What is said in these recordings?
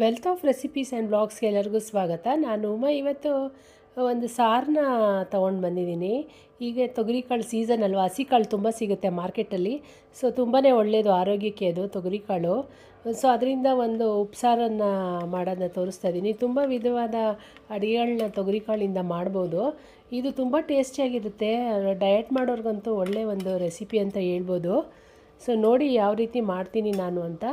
Wealth of recipes and ಬ್ಲಾಗ್ಸ್ಗೆ ಎಲ್ಲರಿಗೂ ಸ್ವಾಗತ. ನಾನು ಉಮಾ. ಇವತ್ತು ಒಂದು ಸಾರನ್ನ ತೊಗೊಂಡು ಬಂದಿದ್ದೀನಿ. ಈಗ ತೊಗರಿಕಾಳು ಸೀಸನ್ ಅಲ್ವಾ? ಹಸಿ ಕಾಳು ತುಂಬ ಸಿಗುತ್ತೆ ಮಾರ್ಕೆಟಲ್ಲಿ. ಸೊ ತುಂಬಾ ಒಳ್ಳೆಯದು ಆರೋಗ್ಯಕ್ಕೆ ಅದು ತೊಗರಿಕಾಳು ಸೊ ಅದರಿಂದ ಒಂದು ಉಪ್ಸಾರನ್ನು ಮಾಡೋದನ್ನ ತೋರಿಸ್ತಾ ಇದ್ದೀನಿ ತುಂಬ ವಿಧವಾದ ಅಡುಗೆಗಳನ್ನ ತೊಗರಿಕಾಳಿಂದ ಮಾಡ್ಬೋದು. ಇದು ತುಂಬ ಟೇಸ್ಟಿಯಾಗಿರುತ್ತೆ. ಡಯಟ್ ಮಾಡೋರ್ಗಂತೂ ಒಳ್ಳೆಯ ಒಂದು ರೆಸಿಪಿ ಅಂತ ಹೇಳ್ಬೋದು. ಸೊ ನೋಡಿ ಯಾವ ರೀತಿ ಮಾಡ್ತೀನಿ ನಾನು ಅಂತ.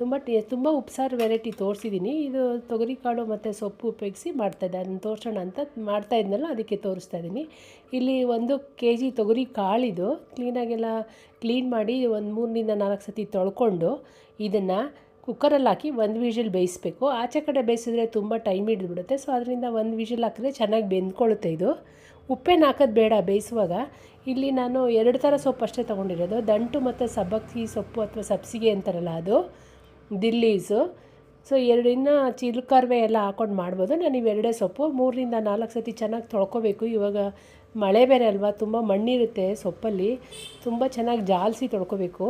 ತುಂಬ ಟೇ, ತುಂಬ ಉಪ್ಸಾರು ವೆರೈಟಿ ತೋರಿಸಿದ್ದೀನಿ ಇದು ತೊಗರಿಕಾಳು ಮತ್ತು ಸೊಪ್ಪು ಉಪಯೋಗಿಸಿ ಮಾಡ್ತಾಯಿದ್ದೆ ಅದನ್ನು ತೋರಿಸೋಣ ಅಂತ ಮಾಡ್ತಾ ಇದ್ನಲ್ಲ, ಅದಕ್ಕೆ ತೋರಿಸ್ತಾ ಇದ್ದೀನಿ. ಇಲ್ಲಿ ಒಂದು ಕೆ ಜಿ ತೊಗರಿ ಕಾಳಿದು ಕ್ಲೀನಾಗೆಲ್ಲ ಕ್ಲೀನ್ ಮಾಡಿ ಒಂದು ಮೂರರಿಂದ ನಾಲ್ಕು ಸತಿ ತೊಳ್ಕೊಂಡು ಇದನ್ನು ಕುಕ್ಕರಲ್ಲಿ ಹಾಕಿ ಒಂದು ವಿಷಲ್ ಬೇಯಿಸಬೇಕು. ಆಚೆ ಕಡೆ ಬೇಯಿಸಿದ್ರೆ ತುಂಬ ಟೈಮ್ ಹಿಡಿದ್ಬಿಡುತ್ತೆ. ಸೊ, ಅದರಿಂದ ಒಂದು ವಿಷಲ್ ಹಾಕಿದ್ರೆ ಚೆನ್ನಾಗಿ ಬೆಂದ್ಕೊಳ್ಳುತ್ತೆ ಇದು. ಉಪ್ಪೇನು ಹಾಕೋದು ಬೇಡ ಬೇಯಿಸುವಾಗ. ಇಲ್ಲಿ ನಾನು ಎರಡು ಥರ ಸೊಪ್ಪು ಅಷ್ಟೇ ತೊಗೊಂಡಿರೋದು. ದಂಟು ಮತ್ತು ಸಬ್ಬಕ್ಕಿ ಸೊಪ್ಪು ಅಥವಾ ಸಬ್ಸಿಗೆ ಅಂತಾರಲ್ಲ ಅದು. ದಿಲ್ಲೀಸು. ಸೊ ಎರಡಿನ್ನ ಚಿಲ್ಕರ್ವೆ ಎಲ್ಲ ಹಾಕೊಂಡು ಮಾಡ್ಬೋದು. ನಾನು ಇವೆರಡೇ ಸೊಪ್ಪು. ಮೂರರಿಂದ ನಾಲ್ಕು ಸತಿ ಚೆನ್ನಾಗಿ ತೊಳ್ಕೊಬೇಕು. ಇವಾಗ ಮಳೆ ಬೇರೆ ಅಲ್ವಾ? ತುಂಬ ಮಣ್ಣಿರುತ್ತೆ ಸೊಪ್ಪಲ್ಲಿ. ತುಂಬ ಚೆನ್ನಾಗಿ ಜಾಲಿಸಿ ತೊಳ್ಕೊಬೇಕು.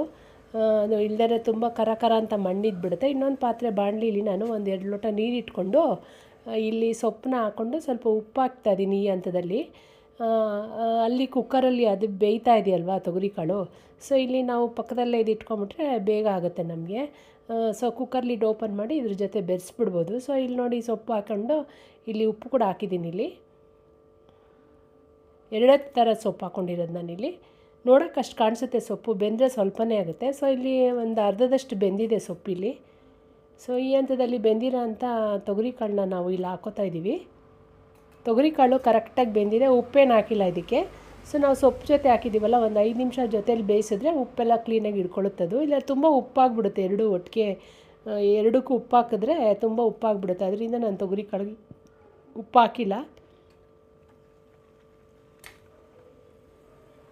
ಅದು ಇಲ್ದರೆ ತುಂಬ ಕರ ಕರ ಅಂತ ಮಣ್ಣಿದ್ದು ಬಿಡುತ್ತೆ ಇನ್ನೊಂದು ಪಾತ್ರೆ ಬಾಣಲಿಲಿ ನಾನು ಒಂದು ಎರಡು ಲೋಟ ನೀರಿಟ್ಕೊಂಡು ಇಲ್ಲಿ ಸೊಪ್ಪನ್ನ ಹಾಕ್ಕೊಂಡು ಸ್ವಲ್ಪ ಉಪ್ಪು ಹಾಕ್ತಾ ಇದ್ದೀನಿ ಈ ಹಂತದಲ್ಲಿ. ಅಲ್ಲಿ ಕುಕ್ಕರಲ್ಲಿ ಅದು ಬೇಯ್ತಾ ಇದೆಯಲ್ವಾ ತೊಗರಿಕಾಳು? ಸೊ ಇಲ್ಲಿ ನಾವು ಪಕ್ಕದಲ್ಲೇ ಇದು ಇಟ್ಕೊಂಬಿಟ್ರೆ ಬೇಗ ಆಗುತ್ತೆ ನಮಗೆ. ಸೊ ಕುಕ್ಕರ್ ಲಿಡ್ ಓಪನ್ ಮಾಡಿ ಇದ್ರ ಜೊತೆ ಬೆರೆಸ್ಬಿಡ್ಬೋದು. ಸೊ ಇಲ್ಲಿ ನೋಡಿ ಸೊಪ್ಪು ಹಾಕ್ಕೊಂಡು ಇಲ್ಲಿ ಉಪ್ಪು ಕೂಡ ಹಾಕಿದ್ದೀನಿ ಇಲ್ಲಿ. ಎರಡೇ ಥರ ಸೊಪ್ಪು ಹಾಕ್ಕೊಂಡಿರೋದು ನಾನಿಲ್ಲಿ. ನೋಡೋಕೆ ಅಷ್ಟು ಕಾಣಿಸುತ್ತೆ ಸೊಪ್ಪು, ಬೆಂದರೆ ಸ್ವಲ್ಪನೇ ಆಗುತ್ತೆ. ಸೊ ಇಲ್ಲಿ ಒಂದು ಅರ್ಧದಷ್ಟು ಬೆಂದಿದೆ ಸೊಪ್ಪಿಲ್ಲಿ ಸೊ ಈ ಹಂತದಲ್ಲಿ ಬೆಂದಿರೋ ಅಂಥ ತೊಗರಿಕಾಳನ್ನ ನಾವು ಇಲ್ಲಿ ಹಾಕೋತಾ ಇದ್ದೀವಿ ತೊಗರಿಕಾಳು ಕರೆಕ್ಟಾಗಿ ಬೆಂದಿದೆ, ಉಪ್ಪೇನು ಹಾಕಿಲ್ಲ ಇದಕ್ಕೆ. ಸೊ ನಾವು ಸೊಪ್ಪು ಜೊತೆ ಹಾಕಿದ್ದೀವಲ್ಲ, ಒಂದು ಐದು ನಿಮಿಷ ಜೊತೇಲಿ ಬೇಯಿಸಿದ್ರೆ ಉಪ್ಪೆಲ್ಲ ಕ್ಲೀನಾಗಿ ಹಿಡ್ಕೊಳ್ಳುತ್ತದು. ಇಲ್ಲ, ತುಂಬ ಉಪ್ಪಾಗ್ಬಿಡುತ್ತೆ, ಎರಡು ಒಟ್ಟಿಗೆ ಎರಡಕ್ಕೂ ಉಪ್ಪು ಹಾಕಿದ್ರೆ ತುಂಬ ಉಪ್ಪಾಗ್ಬಿಡುತ್ತೆ. ಅದರಿಂದ ನಾನು ತೊಗರಿ ಕಡಗಿ ಉಪ್ಪು ಹಾಕಿಲ್ಲ.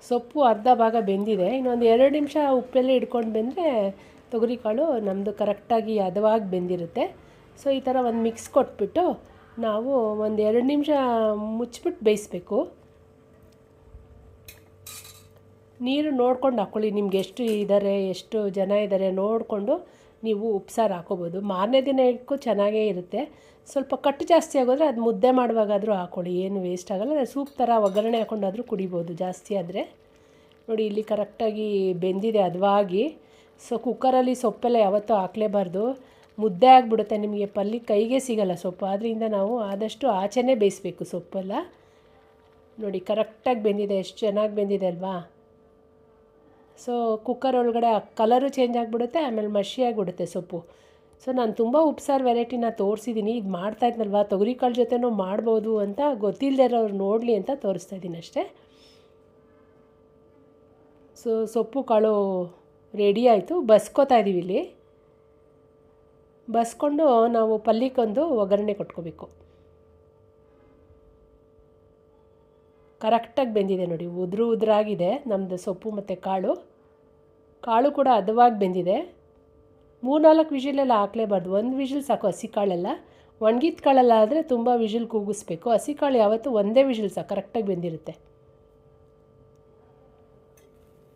ಸೊಪ್ಪು ಅರ್ಧ ಭಾಗ ಬೆಂದಿದೆ. ಇನ್ನೊಂದು ಎರಡು ನಿಮಿಷ ಉಪ್ಪೆಲ್ಲ ಹಿಡ್ಕೊಂಡು ಬೆಂದರೆ ತೊಗರಿಕಾಳು ನಮ್ಮದು ಕರೆಕ್ಟಾಗಿ ಹದವಾಗಿ ಬೆಂದಿರುತ್ತೆ. ಸೊ, ಈ ಥರ ಒಂದು ಮಿಕ್ಸ್ ಕೊಟ್ಬಿಟ್ಟು ನಾವು ಒಂದು ಎರಡು ನಿಮಿಷ ಮುಚ್ಚಿಬಿಟ್ಟು ಬೇಯಿಸ್ಬೇಕು. ನೀರು ನೋಡ್ಕೊಂಡು ಹಾಕ್ಕೊಳ್ಳಿ ನಿಮ್ಗೆ ಎಷ್ಟು ಇದ್ದಾರೆ ಎಷ್ಟು ಜನ ಇದ್ದಾರೆ ನೋಡಿಕೊಂಡು ನೀವು ಉಪ್ಸಾರು ಹಾಕೋಬೋದು. ಮಾರನೇ ದಿನ ಇಟ್ಕೂ ಚೆನ್ನಾಗೇ ಇರುತ್ತೆ. ಸ್ವಲ್ಪ ಕಟ್ಟು ಜಾಸ್ತಿ ಆಗೋದ್ರೆ ಅದು ಮುದ್ದೆ ಮಾಡುವಾಗಾದರೂ ಹಾಕ್ಕೊಳ್ಳಿ ಏನು ವೇಸ್ಟ್ ಆಗೋಲ್ಲ. ಸೂಪ್ ಥರ ಒಗ್ಗರಣೆ ಹಾಕೊಂಡಾದರೂ ಕುಡಿಬೋದು ಜಾಸ್ತಿ ಆದರೆ. ನೋಡಿ, ಇಲ್ಲಿ ಕರೆಕ್ಟಾಗಿ ಬೆಂದಿದೆ ಅದುವಾಗಿ. ಸೊ ಕುಕ್ಕರಲ್ಲಿ ಸೊಪ್ಪೆಲ್ಲ ಯಾವತ್ತೂ ಹಾಕ್ಲೇಬಾರ್ದು. ಮುದ್ದೆ ಆಗಿಬಿಡುತ್ತೆ. ನಿಮಗೆ ಪಲ್ಲಿ ಕೈಗೆ ಸಿಗಲ್ಲ ಸೊಪ್ಪು. ಆದ್ದರಿಂದ ನಾವು ಆದಷ್ಟು ಆಚೆನೇ ಬೇಯಿಸ್ಬೇಕು ಸೊಪ್ಪೆಲ್ಲ. ನೋಡಿ, ಕರೆಕ್ಟಾಗಿ ಬೆಂದಿದೆ. ಎಷ್ಟು ಚೆನ್ನಾಗಿ ಬೆಂದಿದೆ ಅಲ್ವಾ? ಸೊ ಕುಕ್ಕರ್ ಒಳಗಡೆ ಕಲರು ಚೇಂಜ್ ಆಗಿಬಿಡುತ್ತೆ, ಆಮೇಲೆ ಮಷಿಯಾಗಿಬಿಡುತ್ತೆ ಸೊಪ್ಪು. ಸೊ ನಾನು ತುಂಬ ಉಪ್ಸಾರು ವೆರೈಟಿನ ತೋರಿಸಿದ್ದೀನಿ ಈಗ ತೊಗರಿ ಕಾಳು ಜೊತೆನೂ ಮಾಡ್ಬೋದು ಅಂತ ಗೊತ್ತಿಲ್ಲದೆ ಇರೋರು ನೋಡಲಿ ಅಂತ ತೋರಿಸ್ತಾ ಇದ್ದೀನಿ ಅಷ್ಟೇ. ಸೊ ಸೊಪ್ಪು ಕಾಳು ರೆಡಿ ಆಯಿತು. ಬಸ್ಕೋತಾ ಇದ್ದೀವಿ ಇಲ್ಲಿ. ಬಸ್ಕೊಂಡು ನಾವು ಪಲ್ಲಿಕೊಂದು ಒಗ್ಗರಣೆ ಕೊಟ್ಕೋಬೇಕು. ಕರೆಕ್ಟಾಗಿ ಬೆಂದಿದೆ ನೋಡಿ. ಉದುರು ಉದುರಾಗಿದೆ ನಮ್ಮದು ಸೊಪ್ಪು ಮತ್ತು ಕಾಳು. ಕಾಳು ಕೂಡ ಹದವಾಗಿ ಬೆಂದಿದೆ. ಮೂರ್ನಾಲ್ಕು ವಿಷಿಲೆಲ್ಲ ಹಾಕಲೇಬಾರ್ದು. ಒಂದು ವಿಷಿಲ್ ಸಾಕು ಹಸಿ ಕಾಳೆಲ್ಲ. ಒಣಗಿದ ಕಾಳೆಲ್ಲ ಆದರೆ ತುಂಬ ವಿಷಿಲ್ ಕೂಗಿಸ್ಬೇಕು. ಹಸಿ ಕಾಳು ಯಾವತ್ತೂ ಒಂದೇ ವಿಷಿಲ್ ಸಾಕು ಕರೆಕ್ಟಾಗಿ ಬೆಂದಿರುತ್ತೆ.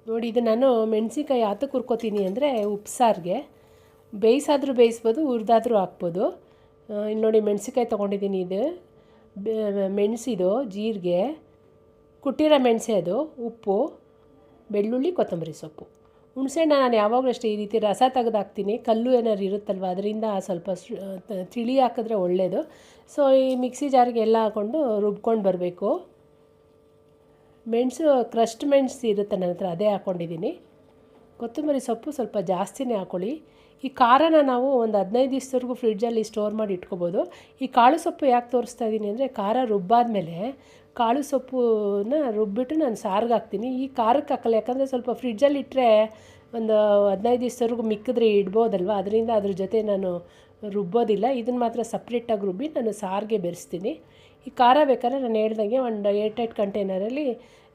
ನೋಡಿ, ಇದು ನಾನು ಮೆಣಸಿನ್ಕಾಯಿ ಯಾತಕ್ಕೆ ಹುರ್ಕೋತೀನಿ ಅಂದರೆ ಉಪ್ಸಾರಿಗೆ. ಬೇಯಿಸಾದರೂ ಬೇಯಿಸ್ಬೋದು, ಹುರಿದಾದ್ರೂ ಹಾಕ್ಬೋದು. ಇಲ್ಲಿ ನೋಡಿ ಮೆಣಸಿನ್ಕಾಯಿ ತೊಗೊಂಡಿದ್ದೀನಿ ಇದು. ಮೆಣಸಿದು, ಜೀರಿಗೆ, ಕುಟ್ಟಿರೋ ಮೆಣಸೆ ಅದು, ಉಪ್ಪು, ಬೆಳ್ಳುಳ್ಳಿ, ಕೊತ್ತಂಬರಿ ಸೊಪ್ಪು. ಹುಣಸೆಹಣ್ಣು ನಾನು ಯಾವಾಗಲೂ ಅಷ್ಟೇ ಈ ರೀತಿ ರಸ ತೆಗೆದಾಕ್ತೀನಿ. ಕಲ್ಲು ಏನಾದ್ರು ಇರುತ್ತಲ್ವ? ಅದರಿಂದ ಸ್ವಲ್ಪ ತಿಳಿ ಹಾಕಿದ್ರೆ ಒಳ್ಳೆಯದು ಸೊ ಈ ಮಿಕ್ಸಿ ಜಾರಿಗೆ ಎಲ್ಲ ಹಾಕ್ಕೊಂಡು ರುಬ್ಕೊಂಡು ಬರಬೇಕು. ಮೆಣಸು ಕ್ರಸ್ಟ್ ಮೆಣಸು ಇರುತ್ತೆ ನನ್ನ ಹತ್ರ, ಅದೇ ಹಾಕ್ಕೊಂಡಿದ್ದೀನಿ ಕೊತ್ತಂಬರಿ ಸೊಪ್ಪು ಸ್ವಲ್ಪ ಜಾಸ್ತಿನೇ ಹಾಕ್ಕೊಳ್ಳಿ ಈ ಖಾರನ ನಾವು ಒಂದು ಹದಿನೈದು ದಿವಸದವರೆಗೂ ಫ್ರಿಡ್ಜಲ್ಲಿ ಸ್ಟೋರ್ ಮಾಡಿ ಇಟ್ಕೋಬೋದು. ಈ ಕಾಳು ಸೊಪ್ಪು ಯಾಕೆ ತೋರಿಸ್ತಾ ಇದ್ದೀನಿ ಅಂದರೆ ಖಾರ ರುಬ್ಬಾದ್ಮೇಲೆ ಕಾಳು ಸೊಪ್ಪನ್ನ ರುಬ್ಬಿಟ್ಟು ನಾನು ಸಾರಿಗೆ ಹಾಕ್ತೀನಿ. ಈ ಖಾರಕ್ಕೆ ಹಾಕಲ್ಲ, ಯಾಕಂದರೆ ಸ್ವಲ್ಪ ಫ್ರಿಡ್ಜಲ್ಲಿ ಇಟ್ಟರೆ ಒಂದು ಹದಿನೈದು ದಿವಸದವರೆಗೂ ಮಿಕ್ಕಿದ್ರೆ ಇಡ್ಬೋದಲ್ವ? ಅದರಿಂದ ಅದ್ರ ಜೊತೆ ನಾನು ರುಬ್ಬೋದಿಲ್ಲ. ಇದನ್ನು ಮಾತ್ರ ಸಪ್ರೇಟಾಗಿ ರುಬ್ಬಿ ನಾನು ಸಾರಿಗೆ ಬೆರೆಸ್ತೀನಿ. ಈ ಖಾರ ಬೇಕಾದ್ರೆ ನಾನು ಹೇಳ್ದಂಗೆ ಒಂದು ಏಟ್ ಏಟ್ ಕಂಟೈನರಲ್ಲಿ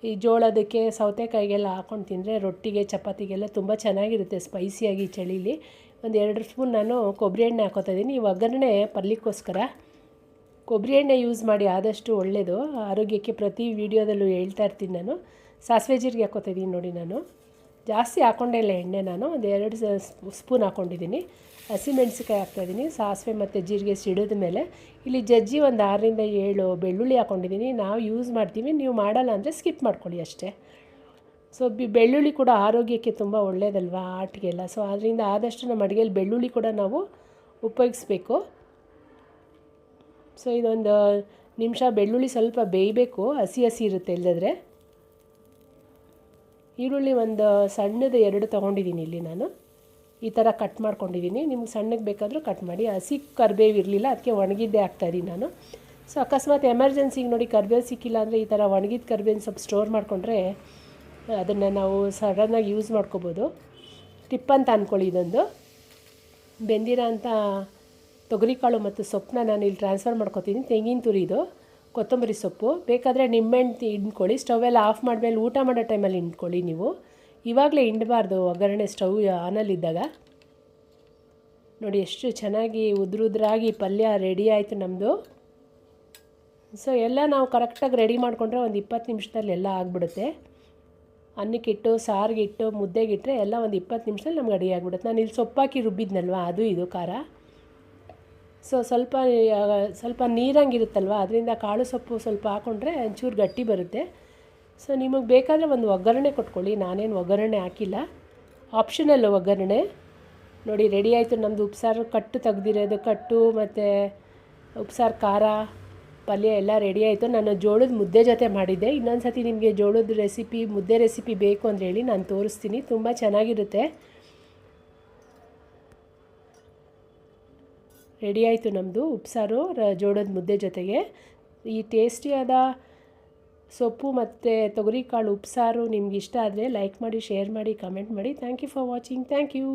ಈ ಜೋಳದಕ್ಕೆ ಸೌತೆಕಾಯಿಗೆಲ್ಲ ಹಾಕ್ಕೊಂಡು ತಿಂದರೆ ರೊಟ್ಟಿಗೆ, ಚಪಾತಿಗೆಲ್ಲ ತುಂಬ ಚೆನ್ನಾಗಿರುತ್ತೆ ಸ್ಪೈಸಿಯಾಗಿ ಚಳಿಲಿ. ಒಂದು ಎರಡು ಸ್ಪೂನ್ ನಾನು ಕೊಬ್ಬರಿ ಎಣ್ಣೆ ಹಾಕೋತಾ ಇದ್ದೀನಿ. ಈ ಒಗ್ಗರಣೆ ಪಲ್ಯಕ್ಕೋಸ್ಕರ ಕೊಬ್ಬರಿ ಎಣ್ಣೆ ಯೂಸ್ ಮಾಡಿ ಆದಷ್ಟು ಒಳ್ಳೆಯದು ಆರೋಗ್ಯಕ್ಕೆ ಪ್ರತಿ ವೀಡಿಯೋದಲ್ಲೂ ಹೇಳ್ತಾ ಇರ್ತೀನಿ ನಾನು. ಸಾಸಿವೆ ಜೀರಿಗೆ ಹಾಕೋತಾ ಇದ್ದೀನಿ ನೋಡಿ ನಾನು. ಜಾಸ್ತಿ ಹಾಕ್ಕೊಂಡೇ ಇಲ್ಲ ಎಣ್ಣೆ ನಾನು. ಒಂದು ಎರಡು ಸ್ಪೂನ್ ಹಾಕ್ಕೊಂಡಿದ್ದೀನಿ ಹಸಿಮೆಣ್ಸಿಕಾಯಿ ಹಾಕ್ತಾಯಿದ್ದೀನಿ ಸಾಸಿವೆ ಮತ್ತು ಜೀರಿಗೆ ಸಿಡಿದ ಮೇಲೆ. ಇಲ್ಲಿ ಜಜ್ಜಿ ಒಂದು ಆರರಿಂದ ಏಳು ಬೆಳ್ಳುಳ್ಳಿ ಹಾಕ್ಕೊಂಡಿದ್ದೀನಿ ನಾವು ಯೂಸ್ ಮಾಡ್ತೀವಿ, ನೀವು ಮಾಡಲ್ಲ ಅಂದರೆ ಸ್ಕಿಪ್ ಮಾಡ್ಕೊಳ್ಳಿ ಅಷ್ಟೇ. ಸೊ ಬಿ, ಬೆಳ್ಳುಳ್ಳಿ ಕೂಡ ಆರೋಗ್ಯಕ್ಕೆ ತುಂಬ ಒಳ್ಳೆಯದಲ್ವಾ ಆಟಿಗೆಲ್ಲ. ಸೊ ಅದರಿಂದ ಆದಷ್ಟು ನಮ್ಮ ಅಡುಗೆಯಲ್ಲಿ ಬೆಳ್ಳುಳ್ಳಿ ಕೂಡ ನಾವು ಉಪಯೋಗಿಸ್ಬೇಕು. ಸೊ ಇದೊಂದು ನಿಮಿಷ, ಬೆಳ್ಳುಳ್ಳಿ ಸ್ವಲ್ಪ ಬೇಯಬೇಕು, ಹಸಿ ಹಸಿ ಇರುತ್ತೆ ಇಲ್ಲದ್ರೆ ಈರುಳ್ಳಿ ಒಂದು ಸಣ್ಣದು ಎರಡು ತೊಗೊಂಡಿದ್ದೀನಿ ಇಲ್ಲಿ ನಾನು. ಈ ಥರ ಕಟ್ ಮಾಡ್ಕೊಂಡಿದ್ದೀನಿ ನಿಮ್ಗೆ ಸಣ್ಣಗೆ ಬೇಕಾದರೂ ಕಟ್ ಮಾಡಿ. ಹಸಿ ಕರಿಬೇವು ಇರಲಿಲ್ಲ ಅದಕ್ಕೆ ಒಣಗಿದ್ದೇ ಹಾಕ್ತಾಯಿದ್ದೀನಿ ನಾನು. ಸೊ ಅಕಸ್ಮಾತ್ ಎಮರ್ಜೆನ್ಸಿಗೆ ನೋಡಿ ಕರಿಬೇವು ಸಿಕ್ಕಿಲ್ಲ ಅಂದರೆ ಈ ಥರ ಒಣಗಿದ ಕರ್ಬೇವು ಸ್ವಲ್ಪ ಸ್ಟೋರ್ ಮಾಡಿಕೊಂಡ್ರೆ ಅದನ್ನು ನಾವು ಸಡನ್ನಾಗಿ ಯೂಸ್ ಮಾಡ್ಕೋಬೋದು. ಟಿಪ್ ಅಂತ ಅಂದ್ಕೊಳ್ಳಿ ಇದೊಂದು. ಬೆಂದಿರೋ ಅಂಥ ತೊಗರಿಕಾಳು ಮತ್ತು ಸೊಪ್ಪನ್ನ ನಾನು ಇಲ್ಲಿ ಟ್ರಾನ್ಸ್ಫರ್ ಮಾಡ್ಕೊತೀನಿ. ತೆಂಗಿನ ತುರಿ ಇದು. ಕೊತ್ತಂಬರಿ ಸೊಪ್ಪು. ಬೇಕಾದರೆ ನಿಂಬೆಹಣ್ಣು ಹಿಂಡ್ಕೊಳ್ಳಿ ಸ್ಟವೆಲ್ಲ ಆಫ್ ಮಾಡಿದ್ಮೇಲೆ ಊಟ ಮಾಡೋ ಟೈಮಲ್ಲಿ ಹಿಂಡ್ಕೊಳ್ಳಿ ನೀವು. ಇವಾಗಲೇ ಹಿಂಡಬಾರ್ದು, ಒಗ್ಗರಣೆ ಸ್ಟವ್ ಆನಲ್ಲಿದ್ದಾಗ. ನೋಡಿ ಎಷ್ಟು ಚೆನ್ನಾಗಿ ಉದ್ರುದ್ರಾಗಿ ಪಲ್ಯ ರೆಡಿ ಆಯಿತು ನಮ್ಮದು ಸೊ ಎಲ್ಲ ನಾವು ಕರೆಕ್ಟಾಗಿ ರೆಡಿ ಮಾಡಿಕೊಂಡ್ರೆ ಒಂದು ಇಪ್ಪತ್ತು ನಿಮಿಷದಲ್ಲಿ ಎಲ್ಲ ಆಗಿಬಿಡುತ್ತೆ. ಅನ್ನಕ್ಕಿಟ್ಟು, ಸಾರಿಗಿಟ್ಟು ಮುದ್ದೆಗಿಟ್ಟರೆ ಎಲ್ಲ ಒಂದು ಇಪ್ಪತ್ತು ನಿಮಿಷದಲ್ಲಿ ನಮ್ಗೆ ರೆಡಿ ಆಗಿಬಿಡುತ್ತೆ. ನಾನು ಇಲ್ಲಿ ಸೊಪ್ಪಾಕಿ ರುಬ್ಬಿದ್ನಲ್ವ, ಅದು ಇದು ಖಾರ. ಸೊ ಸ್ವಲ್ಪ ಸ್ವಲ್ಪ ನೀರಂಗಿರುತ್ತಲ್ವ ಅದರಿಂದ ಕಾಳು ಸೊಪ್ಪು ಸ್ವಲ್ಪ ಹಾಕ್ಕೊಂಡ್ರೆ ಒಂಚೂರು ಗಟ್ಟಿ ಬರುತ್ತೆ. ಸೊ ನಿಮಗೆ ಬೇಕಾದರೆ ಒಂದು ಒಗ್ಗರಣೆ ಕೊಟ್ಕೊಳ್ಳಿ. ನಾನೇನು ಒಗ್ಗರಣೆ ಹಾಕಿಲ್ಲ. ಆಪ್ಷನಲ್ ಒಗ್ಗರಣೆ. ನೋಡಿ ರೆಡಿ ಆಯಿತು. ನಮ್ಮದು ಉಪ್ಸಾರು ಕಟ್ಟು ತೆಗ್ದಿರೋದು. ಕಟ್ಟು, ಮತ್ತು ಉಪ್ಸಾರು, ಖಾರ, ಪಲ್ಯ ಎಲ್ಲ ರೆಡಿ ಆಯಿತು. ನಾನು ಜೋಳದ ಮುದ್ದೆ ಜೊತೆ ಮಾಡಿದ್ದೆ. ಇನ್ನೊಂದು ಸತಿ ನಿಮಗೆ ಜೋಳದ ರೆಸಿಪಿ ಮುದ್ದೆ ರೆಸಿಪಿ ಬೇಕು ಅಂತ ಹೇಳಿ ನಾನು ತೋರಿಸ್ತೀನಿ. ತುಂಬ ಚೆನ್ನಾಗಿರುತ್ತೆ. ರೆಡಿ ಆಯಿತು ನಮ್ಮದು ಉಪ್ಸಾರು ಜೋಳದ ಮುದ್ದೆ ಜೊತೆಗೆ. ಈ ಟೇಸ್ಟಿಯಾದ ಸೊಪ್ಪು ಮತ್ತು ತೊಗರಿಕಾಳು ಉಪ್ಸಾರು ನಿಮ್ಗೆ ಇಷ್ಟ ಆದರೆ ಲೈಕ್ ಮಾಡಿ ಶೇರ್ ಮಾಡಿ ಕಮೆಂಟ್ ಮಾಡಿ. Thank you for watching thank you